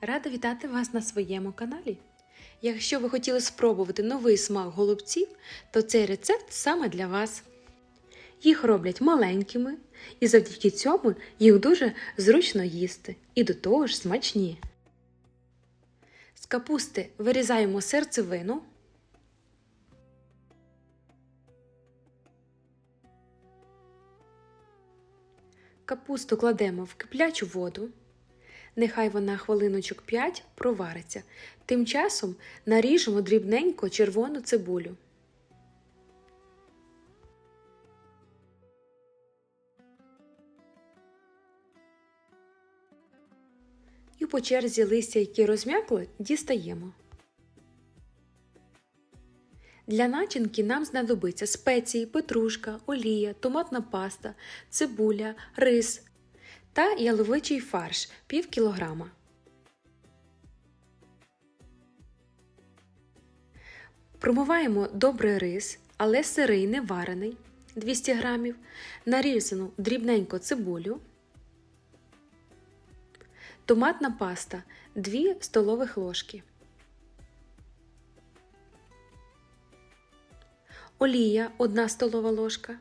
Рада вітати вас на своєму каналі. Якщо ви хотіли спробувати новий смак голубців, то цей рецепт саме для вас. Їх роблять маленькими, і завдяки цьому їх дуже зручно їсти і до того ж смачні. З капусти вирізаємо серцевину. Капусту кладемо в киплячу воду. Нехай вона хвилиночок 5 провариться. Тим часом наріжемо дрібненько червону цибулю. І по черзі листя, які розм'якли, дістаємо. Для начинки нам знадобиться спеції, петрушка, олія, томатна паста, цибуля, рис та яловичий фарш пів кілограма. Промиваємо добре рис, але сирий не варений 200 г, нарізану дрібненько цибулю, томатна паста 2 столових ложки. олія 1 столова ложка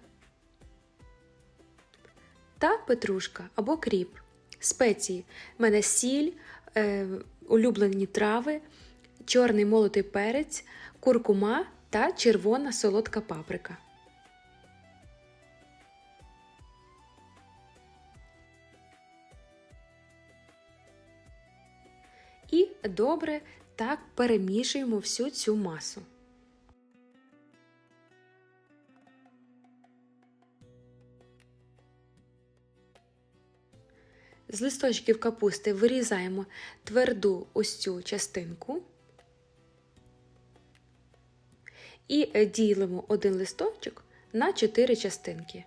та петрушка або кріп. Спеції в мене сіль, е, улюблені трави, чорний молотий перець, куркума та червона солодка паприка. І добре так перемішуємо всю цю масу. З листочків капусти вирізаємо тверду ось цю частинку і ділимо один листочок на 4 частинки.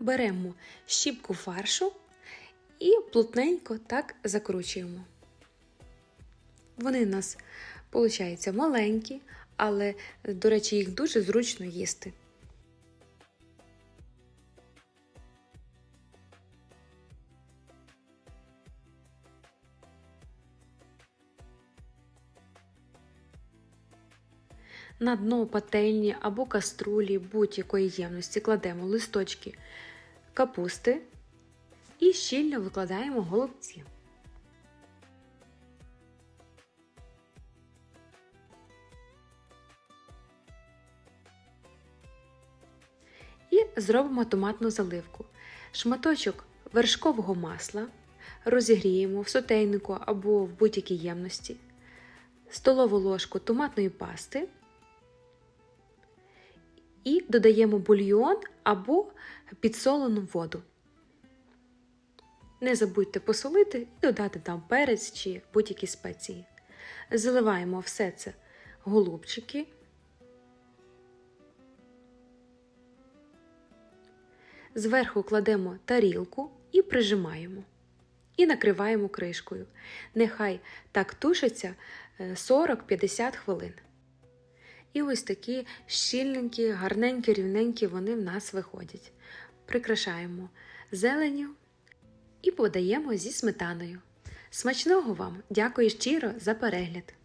Беремо щіпку фаршу і плотненько так закручуємо. Вони у нас, виходить, маленькі, але, до речі, їх дуже зручно їсти. На дно пательні або каструлі будь-якої ємності кладемо листочки капусти і щільно викладаємо голубці. Зробимо томатну заливку. Шматочок вершкового масла розігріємо в сотейнику або в будь-якій ємності, столову ложку томатної пасти і додаємо бульйон або підсолену воду. Не забудьте посолити і додати там перець чи будь-які спеції. Заливаємо все це голубчики. Зверху кладемо тарілку і прижимаємо. І накриваємо кришкою. Нехай так тушиться 40-50 хвилин. І ось такі щільненькі, гарненькі, рівненькі вони в нас виходять. Прикрашаємо зеленю і подаємо зі сметаною. Смачного вам! Дякую щиро за перегляд!